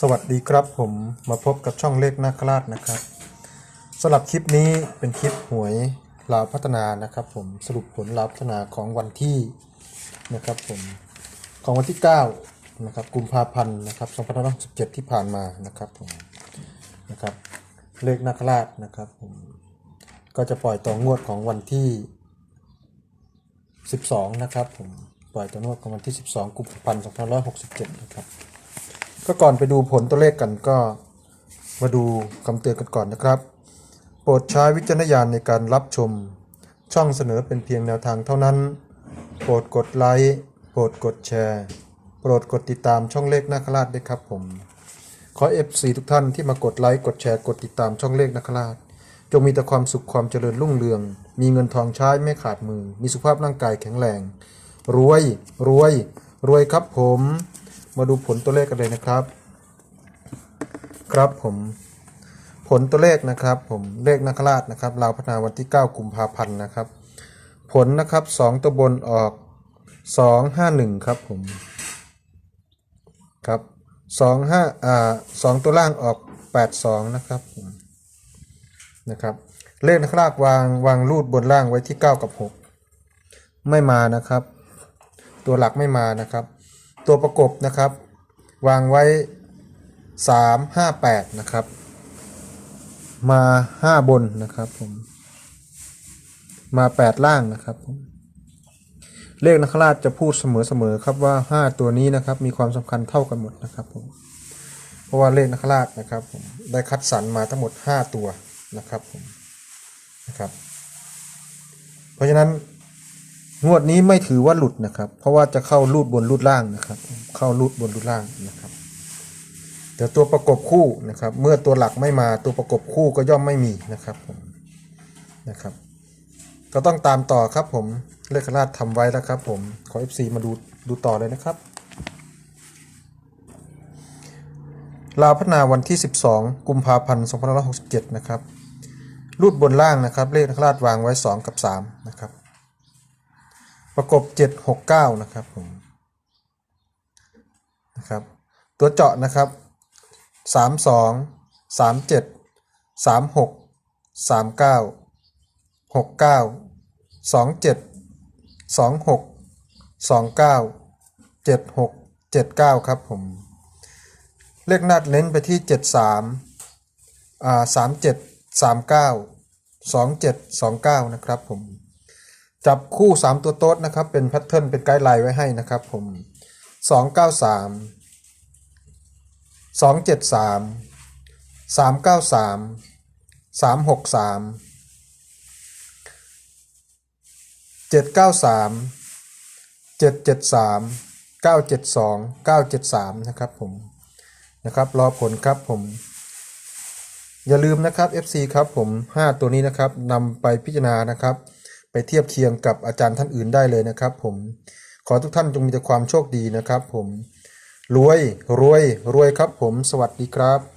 สวัสดีครับผมมาพบกับช่องเลขนาคราชนะครับสำหรับคลิปนี้เป็นคลิปหวยลาวพัฒนานะครับผมสรุปผลลาวพัฒนาของวันที่นะครับผมของวันที่9นะครับกุมภาพันธ์นะครับ2567ที่ผ่านมานะครับผมนะครับเลขนาคราชนะครับผมก็จะปล่อยต่องวดของวันที่ 12 นะครับผมปล่อยต่องวดของวันที่ 12 กุมภาพันธ์2567 นะครับ ก็ก่อนไปดูผลตัวเลขกันก็มาดูคำเตือนกันก่อนนะครับ โปรดใช้วิจารณญาณในการรับชม ช่องเสนอเป็นเพียงแนวทางเท่านั้น โปรดกดไลค์โปรดกดแชร์ โปรดกดติดตามช่องเลขนาคราชด้วยครับผม ขอ FC ทุกท่านที่มากดไลค์กดแชร์กดติดตามช่องเลขนาคราช จงมีแต่ความสุขความเจริญรุ่งเรือง มีเงินทองใช้ไม่ขาดมือ มีสุขภาพร่างกายแข็งแรง รวยรวย รวยครับผม มาดูผลตัวเลขกันเลยนะครับ ครับผมผลตัวเลขนะครับ ผมเลขนักราชนะครับลาวพัฒนาวันที่ 9 กุมภาพันธ์นะครับ ผลนะครับ 2 ตัวบนออก 2 5 1 ครับผมครับ2 5อ่า2ตัวล่างออก 8 2 นะครับผมนะครับเลขนักราชวางวางรูดบนล่างไว้ที่ 9 กับ 6 ไม่มานะครับ ตัวหลักไม่มานะครับ ตัวประกบนะครับ วางไว้ 3 5 8 นะครับ มา 5 บนนะครับผมมา 8 ล่างนะครับผมเลขนักราชจะพูดเสมอๆครับว่า 5 ตัวนี้นะครับมีความสำคัญเท่ากันหมดนะครับผมเพราะว่าเลขนักราชนะครับผมได้คัดสรรมาทั้งหมด 5 ตัวนะครับผมนะครับ เพราะฉะนั้น งวดนี้ไม่ถือว่าหลุดนะครับ เพราะว่าจะเข้ารูดบนรูดล่างนะครับ เข้ารูดบนรูดล่างนะครับแต่ตัวประกบคู่นะครับ เมื่อตัวหลักไม่มาตัวประกบคู่ก็ย่อมไม่มีนะครับผมนะครับ ก็ต้องตามต่อครับผมเลขราชทำไว้แล้วครับ ผมขอ FC มาดูดูต่อเลยนะครับลาวพัฒนาวันที่ 12 กุมภาพันธ์2567 นะครับ รูดบนล่างนะครับ เลขนักราชวางไว้ 2 กับ 3 นะครับ ประกบ 769 นะครับผมนะครับตัวเจาะนะครับ 32 37 36 39 69 27 26 29 76 79 ครับผม เลขนัดเน้นไปที่ 73อ่า37 39 27 29 นะครับผม จับคู่ 3 ตัวโต๊ดนะครับ เป็นแพทเทิร์นเป็นไกด์ไลน์ไว้ให้นะครับ ผม 293 273 393 363 793 773 972 973 นะครับผมนะครับรอผลครับผมอย่าลืมนะครับ FC ครับผม 5 ตัวนี้นะครับนำไปพิจารณานะครับ ไปเทียบเคียงกับอาจารย์ท่านอื่นได้เลยนะครับ ผมขอทุกท่านจงมีแต่ความโชคดีนะครับ ผมรวยรวยรวยครับ ผมสวัสดีครับ